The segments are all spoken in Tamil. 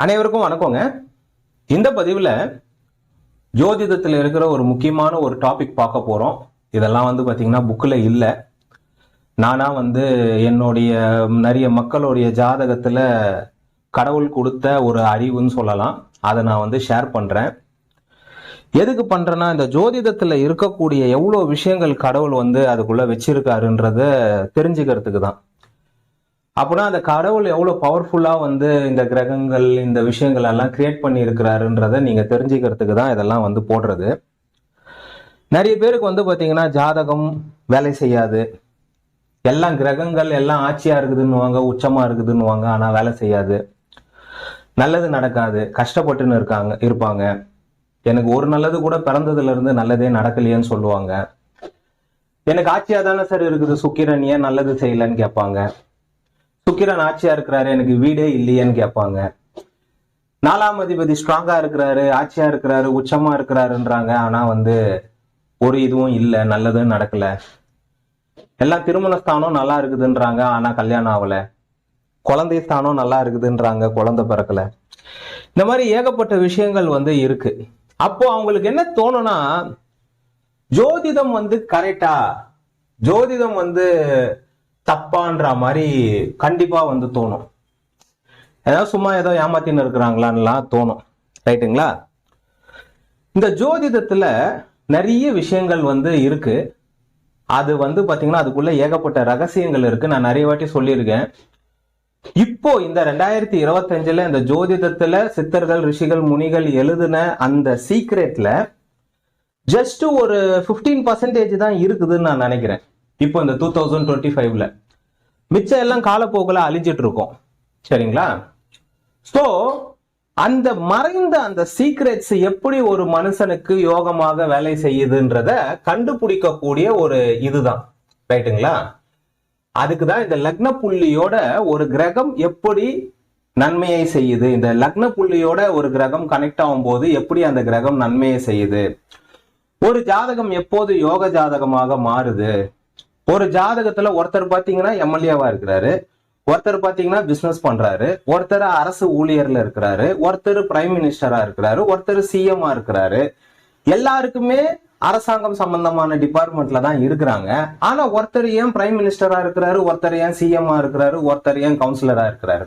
அனைவருக்கும் வணக்கங்க. இந்த பதிவில் ஜோதிடத்தில் இருக்கிற ஒரு முக்கியமான ஒரு டாபிக் பார்க்க போகிறோம் இதெல்லாம் வந்து பார்த்தீங்கன்னா புக்கில் இல்லை. நானாக வந்து என்னுடைய நிறைய மக்களுடைய ஜாதகத்தில் கடவுள் கொடுத்த ஒரு அறிவுன்னு சொல்லலாம். அதை நான் வந்து ஷேர் பண்ணுறேன் எதுக்கு பண்ணுறேன்னா இந்த ஜோதிடத்தில் இருக்கக்கூடிய எவ்வளோ விஷயங்கள் கடவுள் வந்து அதுக்குள்ளே வச்சிருக்காருன்றத தெரிஞ்சுக்கிறதுக்கு தான் அப்படின்னா அந்த கடவுள் எவ்வளோ பவர்ஃபுல்லாக வந்து இந்த கிரகங்கள் இந்த விஷயங்கள் எல்லாம் கிரியேட் பண்ணி இருக்கிறாருன்றத நீங்கள் தெரிஞ்சுக்கிறதுக்கு தான் இதெல்லாம் வந்து போடுறது. நிறைய பேருக்கு வந்து பார்த்தீங்கன்னா ஜாதகம் வேலை செய்யாது. எல்லாம் கிரகங்கள் எல்லாம் ஆட்சியாக இருக்குதுன்னுவாங்க உச்சமாக இருக்குதுன்னுவாங்க ஆனால் வேலை செய்யாது. நல்லது நடக்காது. கஷ்டப்பட்டுன்னு இருக்காங்க இருப்பாங்க. எனக்கு ஒரு நல்லது கூட பிறந்ததுலேருந்து நல்லதே நடக்கலையேன்னு சொல்லுவாங்க. எனக்கு ஆட்சியாக தானே சார் இருக்குது சுக்கிரன் ஏன் நல்லது செய்யலன்னு கேட்பாங்க. சுக்கிரன் ஆட்சியா இருக்கிறாரு எனக்கு வீடே இல்லையேன்னு கேட்பாங்க. நாலாம் அதிபதி ஸ்ட்ராங்கா இருக்கிறாரு ஆட்சியா இருக்கிறாரு உச்சமா இருக்கிறாருன்றாங்க. ஆனா வந்து ஒரு இதுவும் இல்லை நல்லதும் நடக்கல. எல்லா திருமண ஸ்தானம் நல்லா இருக்குதுன்றாங்க ஆனா கல்யாணம் ஆகல. குழந்தை ஸ்தானம் நல்லா இருக்குதுன்றாங்க குழந்தை பிறக்கல. இந்த மாதிரி ஏகப்பட்ட விஷயங்கள் வந்து இருக்கு. அப்போ அவங்களுக்கு என்ன தோணும்னா ஜோதிடம் வந்து கரெக்டா ஜோதிடம் வந்து தப்பான்ற மாதிரி கண்டிப்பாக வந்து தோணும். ஏதாவது சும்மா ஏதோ ஏமாத்தின்னு இருக்கிறாங்களான்லாம் தோணும். ரைட்டுங்களா? இந்த ஜோதிடத்தில் நிறைய விஷயங்கள் வந்து இருக்கு. அது வந்து பார்த்தீங்கன்னா அதுக்குள்ள ஏகப்பட்ட ரகசியங்கள் இருக்கு. நான் நிறைய வாட்டி சொல்லியிருக்கேன். இப்போ இந்த ரெண்டாயிரத்தி இருபத்தஞ்சுல இந்த ஜோதிடத்துல சித்தர்கள் ரிஷிகள் முனிகள் எழுதின அந்த சீக்ரெட்ல ஜஸ்ட் ஒரு 15% பர்சன்டேஜ் தான் இருக்குதுன்னு நான் நினைக்கிறேன். இப்போ இந்த டூ தௌசண்ட் டுவெண்ட்டி ஃபைவ்ல மிச்சம் எல்லாம் காலப்போக்கில் அழிஞ்சிட்டு இருக்கோம் சரிங்களா? ஸோ அந்த மறைந்த அந்த சீக்ரெட்ஸ் எப்படி ஒரு மனுஷனுக்கு யோகமாக வேலை செய்யுதுன்றத கண்டுபிடிக்கக்கூடிய ஒரு இதுதான். ரைட்டுங்களா அதுக்கு தான் இந்த லக்ன புள்ளியோட ஒரு கிரகம் எப்படி நன்மையை செய்யுது? இந்த லக்ன புள்ளியோட ஒரு கிரகம் கனெக்ட் ஆகும் போது எப்படி அந்த கிரகம் நன்மையை செய்யுது? ஒரு ஜாதகம் எப்போது யோக ஜாதகமாக மாறுது? ஒரு ஜாதகத்துல ஒருத்தர் பாத்தீங்கன்னா எம்எல்ஏவா இருக்கிறாரு. ஒருத்தர் பாத்தீங்கன்னா பிசினஸ் பண்றாரு. ஒருத்தர் அரசு ஊழியர்ல இருக்கிறாரு. ஒருத்தர் பிரைம் மினிஸ்டரா இருக்கிறாரு. ஒருத்தர் சிஎம்ஆ இருக்கிறாரு. எல்லாருக்குமே அரசாங்கம் சம்பந்தமான டிபார்ட்மெண்ட்ல தான் இருக்கிறாங்க. ஆனா ஒருத்தர் ஏன் பிரைம் மினிஸ்டரா இருக்கிறாரு? ஒருத்தர் ஏன் சிஎம்ஆ இருக்கிறாரு? ஒருத்தர் ஏன் கவுன்சிலரா இருக்கிறாரு?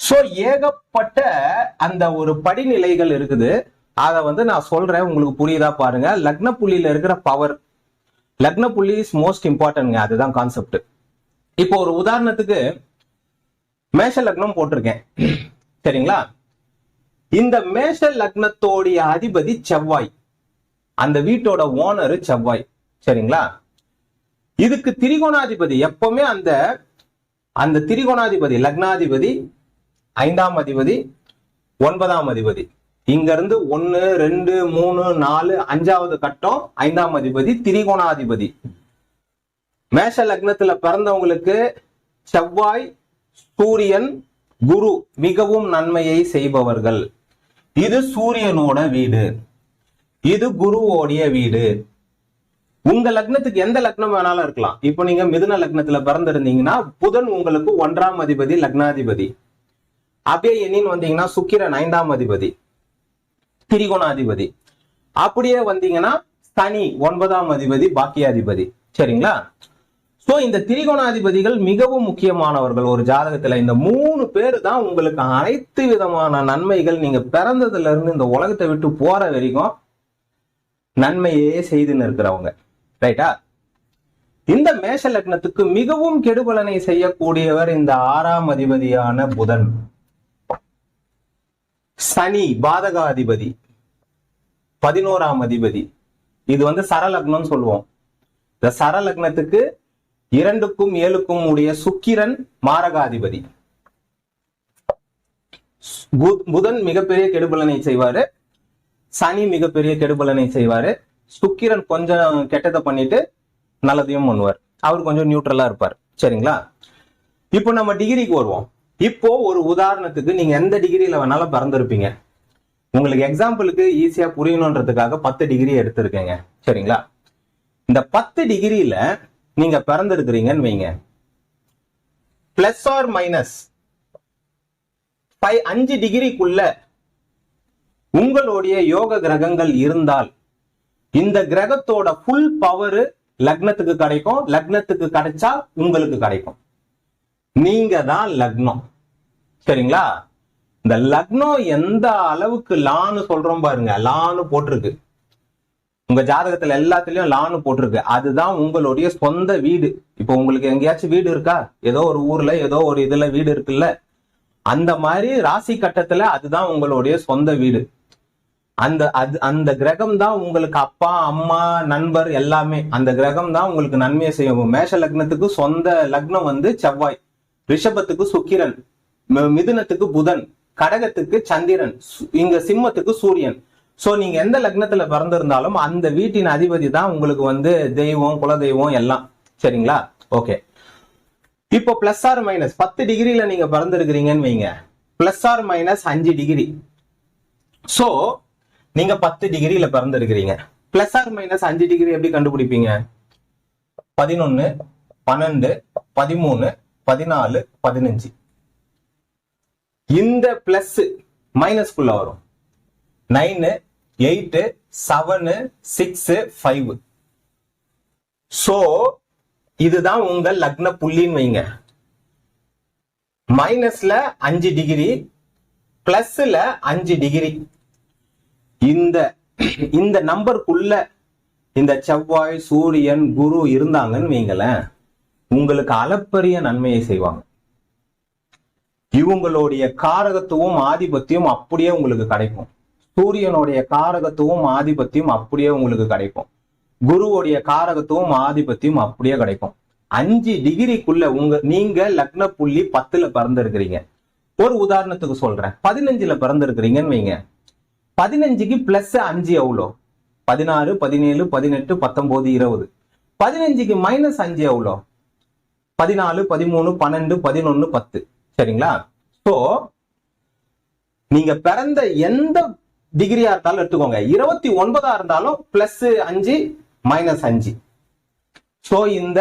சோ ஏகப்பட்ட அந்த ஒரு படிநிலைகள் இருக்குது. அதை வந்து நான் சொல்றேன். உங்களுக்கு புரியுதா பாருங்க. லக்ன புள்ளியில இருக்கிற பவர் லக்ன புள்ளி இஸ் மோஸ்ட் இம்பார்ட்டன்ட்ங்க அதுதான் கான்செப்ட் இப்போ ஒரு உதாரணத்துக்கு மேஷ லக்னம் போட்டிருக்கேன். சரிங்களா? இந்த மேஷ லக்னத்தோடைய அதிபதி செவ்வாய். அந்த வீட்டோட ஓனர் செவ்வாய். சரிங்களா? இதுக்கு திரிகோணாதிபதி எப்பவுமே அந்த அந்த திரிகோணாதிபதி லக்னாதிபதி ஐந்தாம் அதிபதி ஒன்பதாம் அதிபதி. இங்க இருந்து ஒன்னு ரெண்டு மூணு நாலு அஞ்சாவது கட்டம் ஐந்தாம் அதிபதி திரிகோணாதிபதி. மேஷ லக்னத்துல பிறந்தவங்களுக்கு செவ்வாய் சூரியன் குரு மிகவும் நன்மையை செய்பவர்கள். இது சூரியனோட வீடு. இது குருவோடைய வீடு. உங்க லக்னத்துக்கு எந்த லக்னம் வேணாலும் இருக்கலாம். இப்போ நீங்க மிதுன லக்னத்துல பிறந்திருந்தீங்கன்னா புதன் உங்களுக்கு ஒன்றாம் அதிபதி லக்னாதிபதி. அபே எண்ணின்னு வந்தீங்கன்னா சுக்கிரன் ஐந்தாம் அதிபதி. திரிகோணாதிபதி. அப்படியே வந்தீங்கன்னா சனி ஒன்பதாம் அதிபதி பாக்கியாதிபதி. சரிங்களா? சோ இந்த திரிகோணாதிபதிகள் மிகவும் முக்கியமானவர்கள் ஒரு ஜாதகத்துல. இந்த மூணு பேர் தான் உங்களுக்கு அனைத்து விதமான நன்மைகள் நீங்க பிறந்ததுல இருந்து இந்த உலகத்தை விட்டு போற வரைக்கும் நன்மையே செய்துன்னு இருக்கிறவங்க. ரைட்டா இந்த மேஷ லக்னத்துக்கு மிகவும் கெடுபலனை செய்யக்கூடியவர் இந்த ஆறாம் அதிபதியான புதன். சனி பாதகாதிபதி. பதினோராம் அதிபதி. இது வந்து சரலக்னம் சொல்லுவோம். இந்த சரலக்னத்துக்கு இரண்டுக்கும் ஏழுக்கும் உடைய சுக்கிரன் மாரகாதிபதி. பு- புதன் மிகப்பெரிய கெடுபலனை செய்வாரு. சனி மிகப்பெரிய கெடுபலனை செய்வாரு. சுக்கிரன் கொஞ்சம் கெட்டதை பண்ணிட்டு நல்லதையும் பண்ணுவார். அவர் கொஞ்சம் நியூட்ரலா இருப்பார். சரிங்களா? இப்போ நம்ம டிகிரிக்கு வருவோம். இப்போ ஒரு உதாரணத்துக்கு நீங்க எந்த டிகிரியில வேணாலும் பிறந்திருப்பீங்க. உங்களுக்கு எக்ஸாம்பிளுக்கு ஈஸியா புரியணுன்றதுக்காக பத்து டிகிரி எடுத்திருக்கேங்க. சரிங்களா? இந்த பத்து டிகிரியில நீங்க பிறந்திருக்கிறீங்கன்னு வைங்க. பிளஸ் ஆர் மைனஸ் ஃபைவ் அஞ்சு டிகிரிக்குள்ள உங்களுடைய யோக கிரகங்கள் இருந்தால் இந்த கிரகத்தோட ஃபுல் பவர் லக்னத்துக்கு கிடைக்கும் லக்னத்துக்கு கிடைச்சா உங்களுக்கு கிடைக்கும். நீங்க தான் லக்னம். சரிங்களா? இந்த லக்னம் எந்த அளவுக்கு லான்னு சொல்றோம் பாருங்க. லான்னு போட்டிருக்கு. உங்க ஜாதகத்துல எல்லாத்துலயும் லான்னு போட்டிருக்கு. அதுதான் உங்களுடைய சொந்த வீடு. இப்போ உங்களுக்கு எங்கேயாச்சும் வீடு இருக்கா? ஏதோ ஒரு ஊர்ல ஏதோ ஒரு இதுல வீடு இருக்குல்ல. அந்த மாதிரி ராசி கட்டத்துல அதுதான் உங்களுடைய சொந்த வீடு. அந்த அது அந்த கிரகம் தான் உங்களுக்கு அப்பா அம்மா நண்பர் எல்லாமே. அந்த கிரகம் தான் உங்களுக்கு நன்மையை செய்யும். மேஷ லக்னத்துக்கு சொந்த லக்னம் வந்து செவ்வாய். ரிஷபத்துக்கு சுக்கிரன் மிதுனத்துக்கு புதன் கடகத்துக்கு சந்திரன் சு- இங்க சிம்மத்துக்கு சூரியன். சோ நீங்க எந்த லக்னத்துல பிறந்திருந்தாலும் அந்த வீட்டின் அதிபதி தான் உங்களுக்கு வந்து தெய்வம் குலதெய்வம் எல்லாம். சரிங்களா? ஓகே இப்போ பிளஸ் ஆர் மைனஸ் பத்து டிகிரியில நீங்க பிறந்திருக்கிறீங்கன்னு வைங்க. பிளஸ் ஆர் மைனஸ் அஞ்சு டிகிரி சோ நீங்க பத்து டிகிரியில பிறந்திருக்கிறீங்க. பிளஸ் ஆர் மைனஸ் அஞ்சு டிகிரி எப்படி கண்டுபிடிப்பீங்க? பதினொன்னு பன்னெண்டு பதிமூணு பதினாலு பதினஞ்சு. இந்த பிளஸ் மைனஸ்குள்ள வரும். Nine eight seven six five so இதுதான் உங்க லக்ன புள்ளின்னு வைங்க. மைனஸ்ல அஞ்சு டிகிரி பிளஸ்ல அஞ்சு டிகிரி இந்த இந்த நம்பருக்குள்ள இந்த செவ்வாய் சூரியன் குரு இருந்தாங்கன்னு வைங்களேன். உங்களுக்கு அளப்பரிய நன்மையை செய்வாங்க. இவங்களுடைய காரகத்துவம் ஆதிபத்தியம் அப்படியே உங்களுக்கு கிடைக்கும். சூரியனுடைய காரகத்துவம் ஆதிபத்தியம் அப்படியே உங்களுக்கு கிடைக்கும். குருவுடைய காரகத்துவம் ஆதிபத்தியம் அப்படியே கிடைக்கும். அஞ்சு டிகிரிக்குள்ள உங்க நீங்க லக்ன புள்ளி பத்துல பிறந்திருக்கிறீங்க. ஒரு உதாரணத்துக்கு சொல்றேன். பதினஞ்சுல பிறந்திருக்கிறீங்கன்னு வைங்க. பதினஞ்சுக்கு பிளஸ் அஞ்சு எவ்வளோ? பதினாறு பதினேழு பதினெட்டு பத்தொன்பது இருபது. பதினஞ்சுக்கு மைனஸ் அஞ்சு எவ்வளோ? பதினாலு பதிமூணு பன்னெண்டு பதினொன்னு பத்து. சரிங்களா? சோ நீங்க பிறந்த எந்த டிகிரியா இருந்தாலும் எடுத்துக்கோங்க. இருபத்தி ஒன்பதா இருந்தாலும் பிளஸ் அஞ்சு மைனஸ் அஞ்சு. சோ இந்த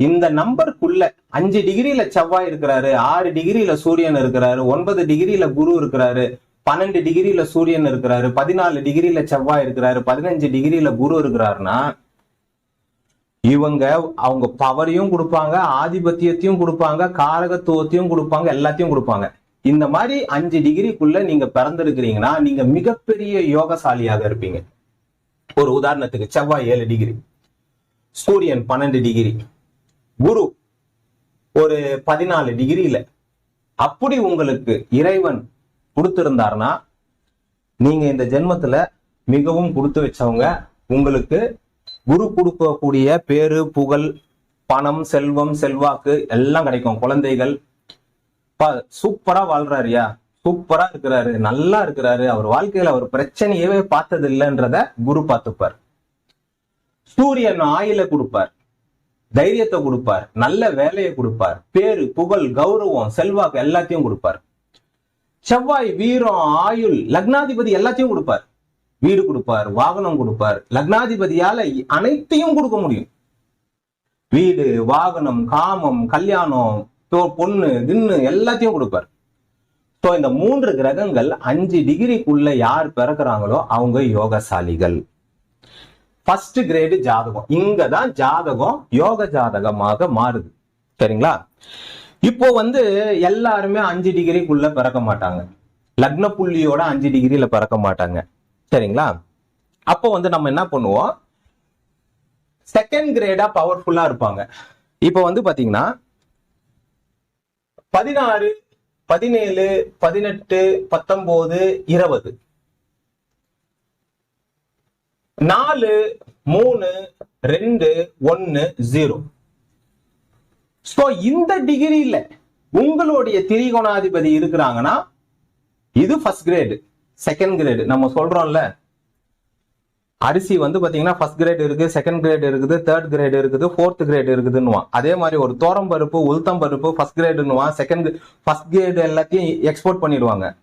இந்த நம்பருக்குள்ள அஞ்சு டிகிரியில செவ்வாய் இருக்கிறாரு ஆறு டிகிரியில சூரியன் இருக்கிறாரு ஒன்பது டிகிரியில குரு இருக்கிறாரு பன்னெண்டு டிகிரியில சூரியன் இருக்கிறாரு பதினாலு டிகிரியில செவ்வாய் இருக்கிறாரு பதினஞ்சு டிகிரியில குரு இருக்கிறாருன்னா இவங்க அவங்க பவரையும் கொடுப்பாங்க ஆதிபத்தியத்தையும் கொடுப்பாங்க காரகத்துவத்தையும் கொடுப்பாங்க எல்லாத்தையும் கொடுப்பாங்க. இந்த மாதிரி அஞ்சு டிகிரிக்குள்ள நீங்க பிறந்திருக்கிறீங்கன்னா நீங்க மிகப்பெரிய யோகசாலியாக இருப்பீங்க. ஒரு உதாரணத்துக்கு செவ்வாய் ஏழு டிகிரி சூரியன் பன்னெண்டு டிகிரி குரு ஒரு பதினாலு டிகிரியில அப்படி உங்களுக்கு இறைவன் கொடுத்திருந்தாருன்னா நீங்க இந்த ஜென்மத்துல மிகவும் கொடுத்து வச்சவங்க உங்களுக்கு குரு கொடுக்கக்கூடிய பேரு புகழ் பணம் செல்வம் செல்வாக்கு எல்லாம் கிடைக்கும். குழந்தைகள் சூப்பரா வாழ்றாருயா சூப்பரா இருக்கிறாரு. நல்லா இருக்கிறாரு. அவர் வாழ்க்கையில அவர் பிரச்சனையவே பார்த்தது இல்லைன்றத குரு பார்த்துப்பார். சூரியன் ஆயில கொடுப்பார். தைரியத்தை கொடுப்பார். நல்ல வேலையை கொடுப்பார். பேரு புகழ் கௌரவம் செல்வாக்கு எல்லாத்தையும் கொடுப்பார். செவ்வாய் வீரம் ஆயுள் லக்னாதிபதி எல்லாத்தையும் கொடுப்பார். வீடு கொடுப்பார் வாகனம் கொடுப்பார். லக்னாதிபதியால அனைத்தையும் கொடுக்க முடியும். வீடு வாகனம் காமம் கல்யாணம் பொண்ணு தின்னு எல்லாத்தையும் கொடுப்பார். ஸோ இந்த மூன்று கிரகங்கள் அஞ்சு டிகிரிக்குள்ள யார் பிறக்குறாங்களோ அவங்க யோகசாலிகள். ஃபர்ஸ்ட் கிரேடு ஜாதகம். இங்க தான் ஜாதகம் யோக ஜாதகமாக மாறுது. சரிங்களா? இப்போ வந்து எல்லாருமே அஞ்சு டிகிரிக்குள்ள பிறக்க மாட்டாங்க. லக்ன புள்ளியோட அஞ்சு டிகிரியில பிறக்க மாட்டாங்க. சரிங்களா? அப்போ வந்து நம்ம என்ன பண்ணுவோம்? செகண்ட் கிரேடா பவர்ஃபுல்லா இருப்பாங்க. இப்போ வந்து பாத்தீங்கன்னா பதினாறு பதினேழு பதினெட்டு பத்தொன்பது இருபது. நாலு மூணு ரெண்டு ஒன்னு ஜீரோ சோ இந்த டிகிரியில உங்களுடைய திரிகோணாதிபதி இருக்கிறாங்கன்னா இது ஃபர்ஸ்ட் கிரேடு செகண்ட் கிரேடு நம்ம சொல்றோம்ல அரிசி வந்து பாத்தீங்கன்னா ஃபர்ஸ்ட் கிரேட் இருக்கு செகண்ட் கிரேட் இருக்குது தேர்ட் கிரேட் இருக்குது ஃபோர்த் கிரேட் இருக்குதுன்னுவான். அதே மாதிரி ஒரு தோரம் பருப்பு உளுத்தம் பருப்பு ஃபர்ஸ்ட் கிரேடுன்னுவான் செகண்ட் ஃபர்ஸ்ட் கிரேட் எல்லாத்தையும் எக்ஸ்போர்ட் பண்ணிடுவாங்க.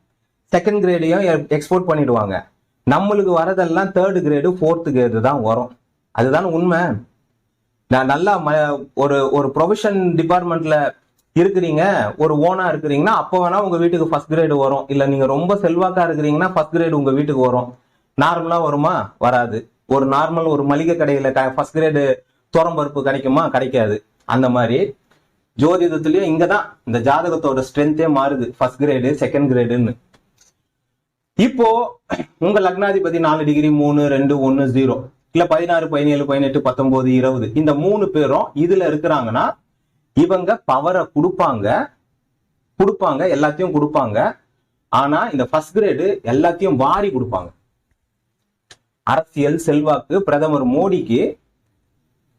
செகண்ட் கிரேடையும் எக்ஸ்போர்ட் பண்ணிடுவாங்க. நம்மளுக்கு வரதெல்லாம் தேர்ட் கிரேடு ஃபோர்த்து கிரேடு தான் வரும். அதுதான் உண்மை? நான் நல்லா ம- ஒரு ஒரு ப்ரொஃபஷன் டிபார்ட்மெண்ட்ல இருக்கிறீங்க ஒரு ஓனா இருக்கிறீங்கன்னா அப்போ வேணா உங்க வீட்டுக்கு ஃபர்ஸ்ட் கிரேடு வரும். இல்ல நீங்க ரொம்ப செல்வாக்கா இருக்கிறீங்கன்னா ஃபர்ஸ்ட் கிரேடு உங்க வீட்டுக்கு வரும். நார்மலா வருமா? வராது. ஒரு நார்மல் ஒரு மளிகை கடையில ஃபர்ஸ்ட் கிரேடு பருப்பு கிடைக்குமா? கிடைக்காது. அந்த மாதிரி. ஜோதிடத்துலயும் இங்கதான் இந்த ஜாதகத்தோட ஸ்ட்ரென்த்தே மாறுது. ஃபர்ஸ்ட் கிரேடு செகண்ட் கிரேடுன்னு இப்போ உங்க லக்னாதிபதி நாலு டிகிரி மூணு ரெண்டு ஒன்னு ஜீரோ இல்ல பதினாறு பதினேழு பதினெட்டு பத்தொன்பது இருபது. இந்த மூணு பேரும் இதுல இருக்கிறாங்கன்னா இவங்க பவரை கொடுப்பாங்க. கொடுப்பாங்க எல்லாத்தையும் கொடுப்பாங்க. ஆனா இந்த ஃபர்ஸ்ட் கிரேடு எல்லாத்தையும் வாரி கொடுப்பாங்க. அரசியல் செல்வாக்கு பிரதமர் மோடிக்கு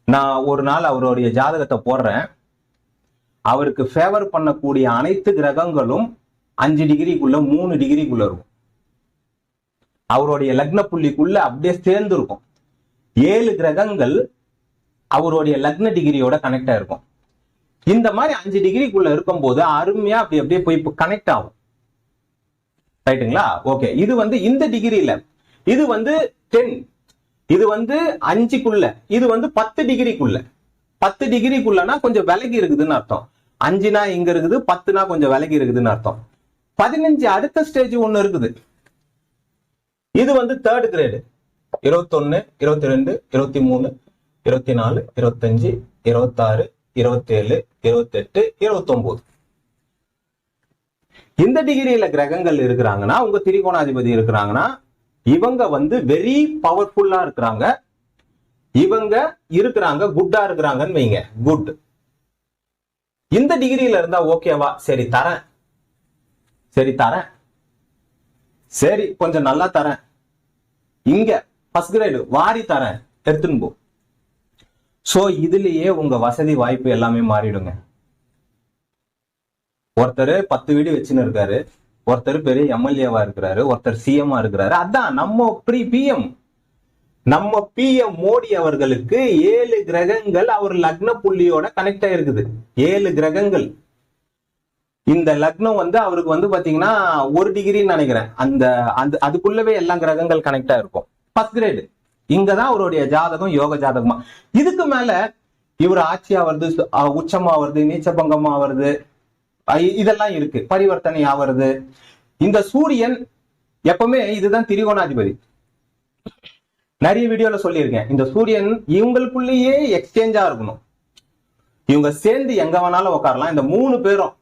நான் ஒரு நாள் அவருடைய ஜாதகத்தை போடுறேன். அவருக்கு ஃபேவர் பண்ணக்கூடிய அனைத்து கிரகங்களும் அஞ்சு டிகிரிக்குள்ள மூணு டிகிரிக்குள்ள இருக்கும். அவருடைய லக்ன புள்ளிக்குள்ள அப்படியே சேர்ந்து இருக்கும் ஏழு கிரகங்கள் அவருடைய லக்ன டிகிரியோட கனெக்ட் ஆயிருக்கும் இந்த மாதிரி அஞ்சு டிகிரிக்குள்ள இருக்கும்போது அருமையா அப்படி அப்படியே போய் கனெக்ட் ஆகும். ரைட்டுங்களா ஓகே இது வந்து இந்த டிகிரியில இது வந்து டென் இது வந்து அஞ்சுக்குள்ள. இது வந்து பத்து டிகிரிக்குள்ள பத்து டிகிரிக்குள்ளனா கொஞ்சம் விலகி இருக்குதுன்னு அர்த்தம். அஞ்சுனா இங்க இருக்குது பத்துனா கொஞ்சம் விலகி இருக்குதுன்னு அர்த்தம். பதினஞ்சு அடுத்த ஸ்டேஜ் ஒண்ணு இருக்குது. இது வந்து தேர்ட் கிரேடு இருபத்தொன்னு இருபத்தி ரெண்டு இருபத்தி மூணு இருபத்தி நாலு இருபத்தஞ்சு இருபத்தாறு இருபத்தேழு இருபத்தெட்டு இருபத்தொன்பது இந்த டிகிரியில கிரகங்கள் இருக்கிறாங்கன்னா உங்க திரிகோணாதிபதி இருக்கிறாங்கன்னா இவங்க வந்து வெரி பவர்ஃபுல்லா இருக்கிறாங்க. இவங்க இருக்கிறாங்க குட்டா இருக்கிறாங்கன்னு வைங்க. குட் இந்த டிகிரியில இருந்தா ஓகேவா சரி தரேன். சரி தரேன். சரி கொஞ்சம் நல்லா தரேன். இங்க ஃபர்ஸ்ட் கிரேடு வாரி தரேன். எடுத்துன்னு போ. ஸோ இதுலேயே உங்க வசதி வாய்ப்பு எல்லாமே மாறிடுங்க. ஒருத்தர் பத்து வீடு வச்சுன்னு இருக்காரு. ஒருத்தர் பெரிய எம்எல்ஏவா இருக்கிறாரு. ஒருத்தர் சிஎம்மா இருக்கிறாரு. அதான் நம்ம ப்ரீ பிஎம் நம்ம பிஎம் மோடி அவர்களுக்கு ஏழு கிரகங்கள் அவர் லக்ன புள்ளியோட கனெக்ட் ஆயிருக்குது. ஏழு கிரகங்கள். இந்த லக்னம் வந்து அவருக்கு வந்து பாத்தீங்கன்னா ஒரு டிகிரின்னு நினைக்கிறேன். அந்த அந்த அதுக்குள்ளவே எல்லா கிரகங்கள் கனெக்ட் ஆயிருக்கும் ஃபர்ஸ்ட் கிரேடு இங்கதான் அவருடைய ஜாதகம் யோக ஜாதகமா. இதுக்கு மேல இவர் ஆட்சியா வருது உச்சமா வருது நீச்சபங்கமா வருது இதெல்லாம் இருக்கு. பரிவர்த்தனை ஆவறது இந்த சூரியன் எப்பவுமே இதுதான் திரிகோணாதிபதி. நிறைய வீடியோல சொல்லியிருக்கேன். இந்த சூரியன் இவங்களுக்குள்ளேயே எக்ஸ்சேஞ்சா இருக்கணும். இவங்க சேர்ந்து எங்க வேணாலும் உட்காரலாம் இந்த மூணு பேரும்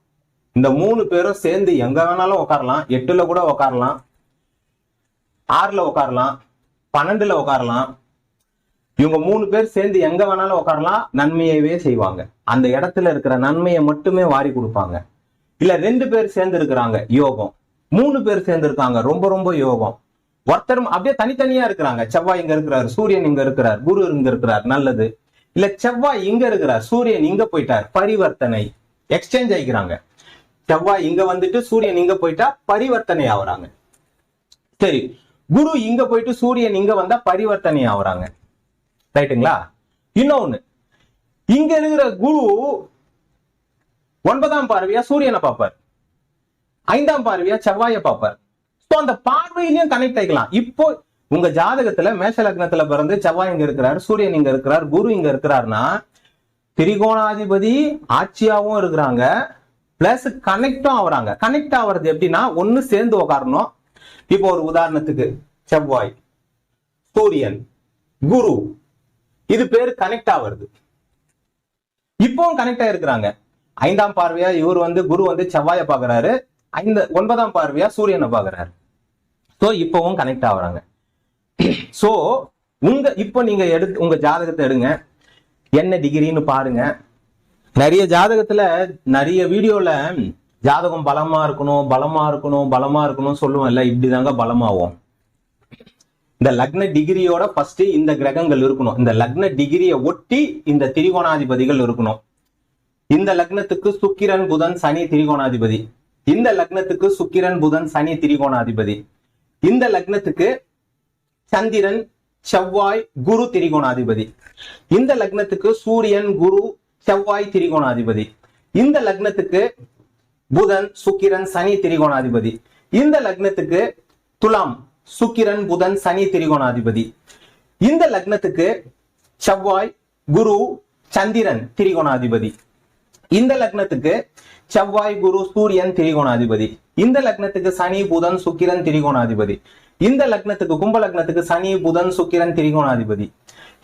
இந்த மூணு பேரும் சேர்ந்து எங்க வேணாலும் உட்காரலாம் எட்டுல கூட உட்காரலாம் ஆறுல உட்காரலாம் பன்னெண்டுல உட்காரலாம் இவங்க மூணு பேர் சேர்ந்து எங்க வேணாலும் உட்காரலாம் நன்மையவே செய்வாங்க. அந்த இடத்துல இருக்கிற நன்மையை மட்டுமே வாரி கொடுப்பாங்க. இல்ல ரெண்டு பேர் சேர்ந்து இருக்கிறாங்க யோகம். மூணு பேர் சேர்ந்து இருக்காங்க ரொம்ப ரொம்ப யோகம். ஒருத்தர் அப்படியே தனித்தனியா இருக்கிறாங்க. செவ்வாய் இங்க இருக்கிறார் சூரியன் இங்க இருக்கிறார் குரு இங்க இருக்கிறார் நல்லது. இல்ல செவ்வாய் இங்க இருக்கிறார் சூரியன் இங்க போயிட்டார் பரிவர்த்தனை. எக்ஸ்சேஞ்ச் ஆகிக்கிறாங்க செவ்வாய் இங்க வந்துட்டு சூரியன் இங்க போயிட்டா பரிவர்த்தனை ஆகுறாங்க. சரி குரு இங்க போயிட்டு சூரியன் இங்க வந்தா பரிவர்த்தனை ஆகுறாங்க ரைட்டுங்களா? இன்னொன்னு இங்க இருக்கிற குரு ஒன்பதாம் பார்வையா சூரியனை பார்ப்பார். ஐந்தாம் பார்வையா செவ்வாயை பார்ப்பார். சோ அந்த பார்வையிலையும் கனெக்ட் ஆகிக்கலாம் இப்போ உங்க ஜாதகத்துல மேஷ லக்னத்துல பிறந்து செவ்வாய் இங்க இருக்கிறார் சூரியன் இங்க இருக்கிறார் குரு இங்க இருக்கிறார்னா திரிகோணாதிபதி ஆட்சியாவும் இருக்கிறாங்க பிளஸ் கனெக்டும் ஆகுறாங்க கனெக்ட் ஆகுறது எப்படின்னா ஒண்ணு சேர்ந்து உக்காரணும் இப்போ ஒரு உதாரணத்துக்கு செவ்வாய் சூரியன் குரு இது பேர் கனெக்ட் ஆகுறது இப்பவும் கனெக்ட் ஆயிருக்கிறாங்க ஐந்தாம் பார்வையா இவர் வந்து குரு வந்து செவ்வாயை பாக்குறாரு ஐந்து ஒன்பதாம் பார்வையா சூரியனை பாக்குறாரு ஸோ இப்பவும் கனெக்ட் ஆகுறாங்க ஸோ உங்க இப்போ நீங்க எடுத்து உங்க ஜாதகத்தை எடுங்க. என்ன டிகிரின்னு பாருங்க. நிறைய ஜாதகத்துல நிறைய வீடியோல ஜாதகம் பலமா இருக்கணும் பலமா இருக்கணும் பலமா இருக்கணும் சொல்லுவோம்ல இப்படிதாங்க பலமாகும் இந்த லக்ன டிகிரியோட ஃபர்ஸ்ட் இந்த கிரகங்கள் இருக்கணும். இந்த லக்ன டிகிரியை ஒட்டி இந்த திரிகோணாதிபதிகள் இருக்கணும். இந்த லக்னத்துக்கு சுக்கிரன் புதன் சனி திரிகோணாதிபதி. இந்த லக்னத்துக்கு சுக்கிரன் புதன் சனி திரிகோணாதிபதி. இந்த லக்னத்துக்கு சந்திரன் செவ்வாய் குரு திரிகோணாதிபதி. இந்த லக்னத்துக்கு சூரியன் குரு செவ்வாய் திரிகோணாதிபதி. இந்த லக்னத்துக்கு புதன் சுக்கிரன் சனி திரிகோணாதிபதி. இந்த லக்னத்துக்கு துலாம் சுக்கிரன் புதன் சனி திரிகோணாதிபதி. இந்த லக்னத்துக்கு செவ்வாய் குரு சந்திரன் திரிகோணாதிபதி. இந்த லக்னத்துக்கு செவ்வாய் குரு சூரியன் திரிகோணாதிபதி. இந்த லக்னத்துக்கு சனி புதன் சுக்கிரன் திரிகோணாதிபதி. இந்த லக்னத்துக்கு கும்ப லக்னத்துக்கு சனி புதன் சுக்கிரன் திரிகோணாதிபதி.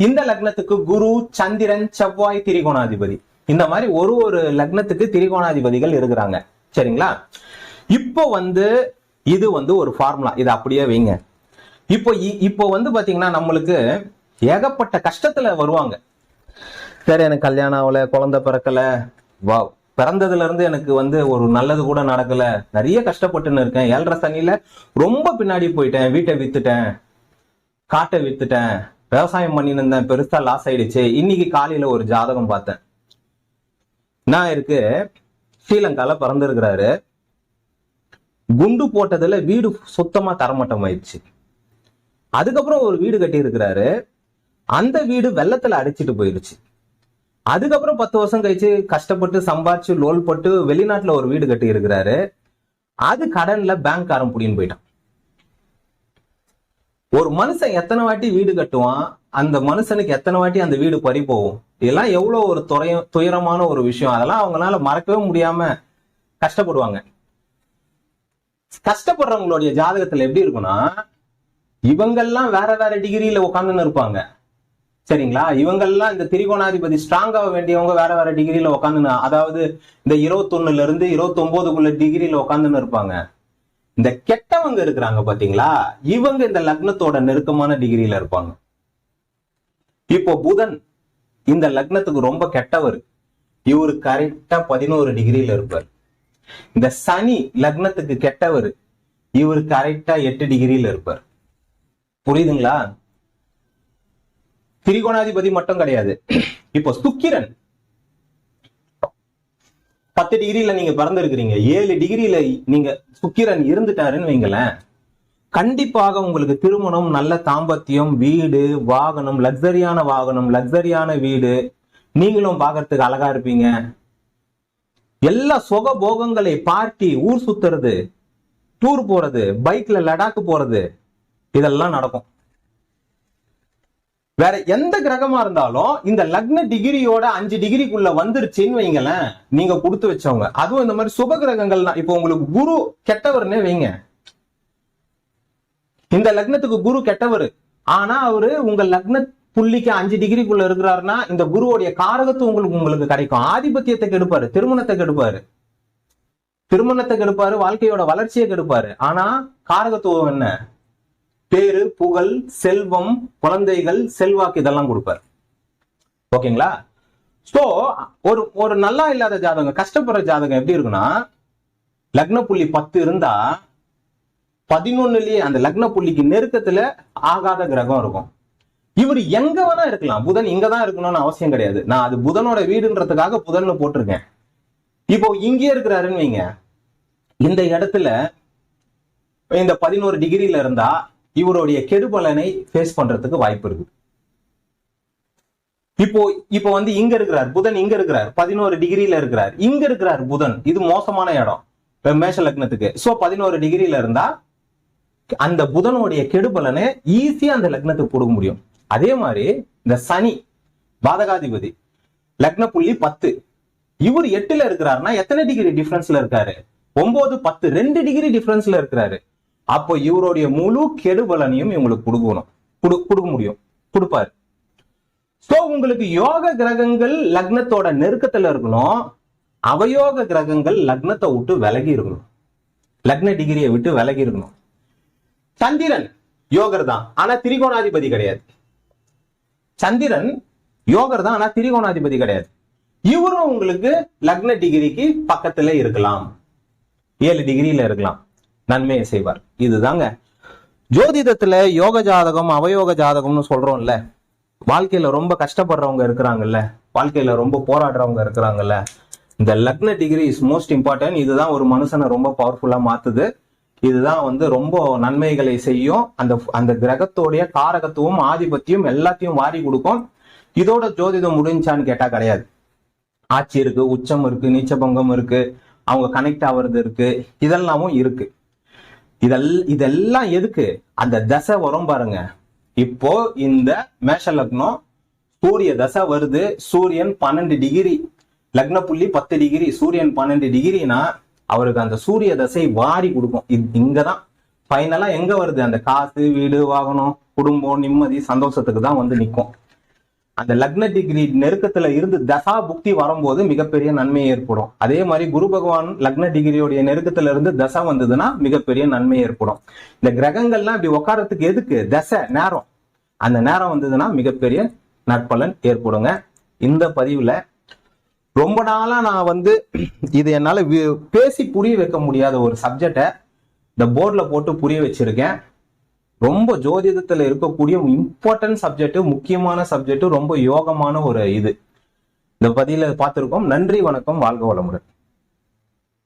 இந்த லக்னத்துக்கு குரு சந்திரன் செவ்வாய் திரிகோணாதிபதி. இந்த மாதிரி ஒரு ஒரு லக்னத்துக்கு திரிகோணாதிபதிகள் இருக்கிறாங்க. சரிங்களா? இப்போ வந்து இது வந்து ஒரு ஃபார்முலா இதை அப்படியே வைங்க. இப்போ இ- இப்போ வந்து பாத்தீங்கன்னா நம்மளுக்கு ஏகப்பட்ட கஷ்டத்துல வருவாங்க. சரி எனக்கு கல்யாணம் ஆகல குழந்தை பிறக்கல. வா பிறந்ததுல இருந்து எனக்கு வந்து ஒரு நல்லது கூட நடக்கல. நிறைய கஷ்டப்பட்டுன்னு இருக்கேன். ஏழரை சனியில ரொம்ப பின்னாடி போயிட்டேன். வீட்டை வித்துட்டேன். காட்டை வித்துட்டேன். விவசாயம் பண்ணின்னு இருந்தேன். பெருசா லாஸ் ஆயிடுச்சு. இன்னைக்கு காலையில ஒரு ஜாதகம் பார்த்தேன். நான் இருக்கு? ஸ்ரீலங்கால பிறந்திருக்கிறாரு. குண்டு போட்டதுல வீடு சுத்தமா தரமட்டம் ஆயிடுச்சு அதுக்கப்புறம் ஒரு வீடு கட்டி இருக்கிறாரு அந்த வீடு வெள்ளத்துல அடிச்சிட்டு போயிருச்சு அதுக்கப்புறம் பத்து வருஷம் கழிச்சு கஷ்டப்பட்டு சம்பாதிச்சு லோல் போட்டு வெளிநாட்டுல ஒரு வீடு கட்டி இருக்கிறாரு அது கடன்ல பேங்க்காரன் புடின்னு போயிட்டான். ஒரு மனுஷன் எத்தனை வாட்டி வீடு கட்டுவான்? அந்த மனுஷனுக்கு எத்தனை வாட்டி அந்த வீடு பறி போகும்? இதெல்லாம் எவ்வளவு ஒரு துறைய துயரமான ஒரு விஷயம். அதெல்லாம் அவங்களால மறக்கவே முடியாம கஷ்டப்படுவாங்க. கஷ்டப்படுறவங்களுடைய ஜாதகத்துல எப்படி இருக்கும்னா இவங்கெல்லாம் வேற வேற டிகிரியில உட்காந்துன்னு இருப்பாங்க. சரிங்களா? இவங்கெல்லாம் இந்த திரிகோணாதிபதி ஸ்ட்ராங் ஆக வேண்டியவங்க வேற வேற டிகிரியில உட்காந்துன்னு அதாவது இந்த இருபத்தொன்னுல இருந்து இருபத்தி ஒன்பதுக்குள்ள டிகிரியில உட்காந்துன்னு இருப்பாங்க. இந்த கெட்டவங்க இருக்கிறாங்க பாத்தீங்களா? இவங்க இந்த லக்னத்தோட நெருக்கமான டிகிரியில இருப்பாங்க. இப்போ புதன் இந்த லக்னத்துக்கு ரொம்ப கெட்டவர். இவரு கரெக்டா பதினோரு டிகிரியில இருப்பார். இந்த சனி லக்னத்துக்கு கெட்டவர். இவர் கரெக்டா எட்டு டிகிரியில இருப்பார். புரியுதுங்களா? திரிகோணாதிபதி மட்டும் கிடையாது. இப்போ சுக்கிரன். பத்து டிகிரியில நீங்க பிறந்திருக்கிறீங்க. ஏழு டிகிரியில நீங்க சுக்கிரன் இருந்துட்டாருன்னு வைங்களேன். கண்டிப்பாக உங்களுக்கு திருமணம் நல்ல தாம்பத்தியம் வீடு வாகனம் லக்ஸரியான வாகனம் லக்ஸரியான வீடு நீங்களும் பார்க்கறதுக்கு அழகா இருப்பீங்க. எல்லா சுக போகங்களை பார்ட்டி ஊர் சுத்துறது டூர் போறது பைக்ல லடாக் போறது இதெல்லாம் நடக்கும். வேற எந்த கிரகமா இருந்தாலும் இந்த லக்ன டிகிரியோட அஞ்சு டிகிரிக்குள்ள வந்துருச்சுன்னு வைங்களேன் நீங்க கொடுத்து வச்சவங்க. அதுவும் இந்த மாதிரி சுப கிரகங்கள்லாம் இப்போ உங்களுக்கு குரு கெட்டவர்னே வைங்க. இந்த லக்னத்துக்கு குரு கெட்டவர். ஆனா அவரு உங்க லக்ன புள்ளிக்கு அஞ்சு டிகிரிக்குள்ள இருக்கிறாருன்னா இந்த குருவோடைய காரகத்துவம் உங்களுக்கு உங்களுக்கு கிடைக்கும். ஆதிபத்தியத்தை கெடுப்பாரு திருமணத்தை கெடுப்பாரு. திருமணத்தை கெடுப்பாரு வாழ்க்கையோட வளர்ச்சியை கெடுப்பாரு. ஆனா காரகத்துவம் என்ன? பேரு புகழ் செல்வம் குழந்தைகள் செல்வாக்கு இதெல்லாம் கொடுப்பாரு. ஓகேங்களா? சோ ஒரு ஒரு நல்லா இல்லாத ஜாதகம் கஷ்டப்படுற ஜாதகம் எப்படி இருக்குன்னா லக்ன புள்ளி பத்து இருந்தா பதினொன்னுலயே அந்த லக்ன புள்ளிக்கு நெருக்கத்துல ஆகாத கிரகம் இருக்கும். இவர் எங்க வேணா இருக்கலாம். புதன் இங்கதான் இருக்கணும்னு அவசியம் கிடையாது. நான் அது புதனோட வீடுன்றதுக்காக புதன்னு போட்டிருக்கேன். இப்போ இங்கே இருக்கிறாருன்னு வைங்க. இந்த இடத்துல இந்த பதினோரு டிகிரில இருந்தா இவருடைய கெடுபலனை ஃபேஸ் பண்றதுக்கு வாய்ப்பு இருக்கு. இப்போ இப்போ வந்து இங்க இருக்கிறார். புதன் இங்க இருக்கிறார். பதினோரு டிகிரில இருக்கிறார். இங்க இருக்கிறார் புதன். இது மோசமான இடம். மேஷ லக்னத்துக்கு. சோ பதினோரு டிகிரில இருந்தா அந்த புதனுடைய கெடுபலனை ஈஸியா அந்த லக்னத்துக்கு கொடுக்க முடியும். அதே மாதிரி இந்த சனி பாதகாதிபதி லக்ன புள்ளி பத்து இவர் எட்டுல இருக்கிறாருன்னா எத்தனை டிகிரி டிஃபரன்ஸ்ல இருக்காரு? ஒன்பது பத்து ரெண்டு டிகிரி டிஃபரன்ஸ்ல இருக்கிறாரு. அப்போ இவருடைய முழு கெடுபலனையும் இவங்களுக்கு கொடுக்கணும். குடு- கொடுக்க முடியும். கொடுப்பாரு. சோ உங்களுக்கு யோக கிரகங்கள் லக்னத்தோட நெருக்கத்துல இருக்கணும். அவயோக கிரகங்கள் லக்னத்தை விட்டு விலகி இருக்கணும். லக்ன டிகிரியை விட்டு விலகி இருக்கணும். சந்திரன் யோகர் தான். ஆனா திரிகோணாதிபதி கிடையாது. சந்திரன் யோகர் தான் ஆனா திரிகோணாதிபதி கிடையாது. இவரும் உங்களுக்கு லக்ன டிகிரிக்கு பக்கத்துல இருக்கலாம். ஏழு டிகிரியில இருக்கலாம். நன்மையை செய்வார். இதுதாங்க. ஜோதிடத்துல யோக ஜாதகம் அவயோக ஜாதகம்னு சொல்றோம்ல. வாழ்க்கையில ரொம்ப கஷ்டப்படுறவங்க இருக்கிறாங்கல்ல. வாழ்க்கையில ரொம்ப போராடுறவங்க இருக்கிறாங்கல்ல. இந்த லக்ன டிகிரி இஸ் மோஸ்ட் இம்பார்ட்டன்ட் இதுதான் ஒரு மனுஷனை ரொம்ப பவர்ஃபுல்லா மாத்துது. இதுதான் வந்து ரொம்ப நன்மைகளை செய்யும். அந்த அந்த கிரகத்தோடைய காரகத்துவம் ஆதிபத்தியம் எல்லாத்தையும் வாரி கொடுக்கும். இதோட ஜோதிடம் முடிஞ்சான்னு கேட்டா கிடையாது. ஆட்சி இருக்கு உச்சம் இருக்கு நீச்சபங்கம் இருக்கு அவங்க கனெக்ட் ஆகுறது இருக்கு இதெல்லாமும் இருக்கு. இதெல் இதெல்லாம் எதுக்கு? அந்த தசை வரும் பாருங்க. இப்போ இந்த மேஷ லக்னம் சூரிய தசை வருது. சூரியன் பன்னெண்டு டிகிரி லக்ன புள்ளி பத்து டிகிரி சூரியன் பன்னெண்டு டிகிரினா அவருக்கு அந்த சூரிய தசை வாரி கொடுக்கும். இது- இங்கதான். ஃபைனலா எங்க வருது? அந்த காசு வீடு வாகனம் குடும்பம் நிம்மதி சந்தோஷத்துக்கு தான் வந்து நிற்கும் அந்த லக்ன டிகிரி நெருக்கத்துல இருந்து தசா புக்தி வரும்போது மிகப்பெரிய நன்மை ஏற்படும். அதே மாதிரி குரு பகவான் லக்ன டிகிரியோடைய நெருக்கத்துல இருந்து தசை வந்ததுன்னா மிகப்பெரிய நன்மை ஏற்படும். இந்த கிரகங்கள்லாம் இப்படி உட்காரத்துக்கு எதுக்கு? தசை நேரம். அந்த நேரம் வந்ததுன்னா மிகப்பெரிய நற்பலன் ஏற்படுங்க. இந்த பதிவுல ரொம்ப நாளா நான் வந்து இது என்னால பேசி புரிய வைக்க முடியாத ஒரு சப்ஜெக்டை இந்த போர்டில் போட்டு புரிய வச்சிருக்கேன். ரொம்ப ஜோதிடத்தில் இருக்கக்கூடிய இம்பார்ட்டன்ட் சப்ஜெக்ட் முக்கியமான சப்ஜெக்ட் ரொம்ப யோகமான ஒரு இது. இந்த பதில பார்த்துருக்கோம். நன்றி வணக்கம் வாழ்க வளமுடன்.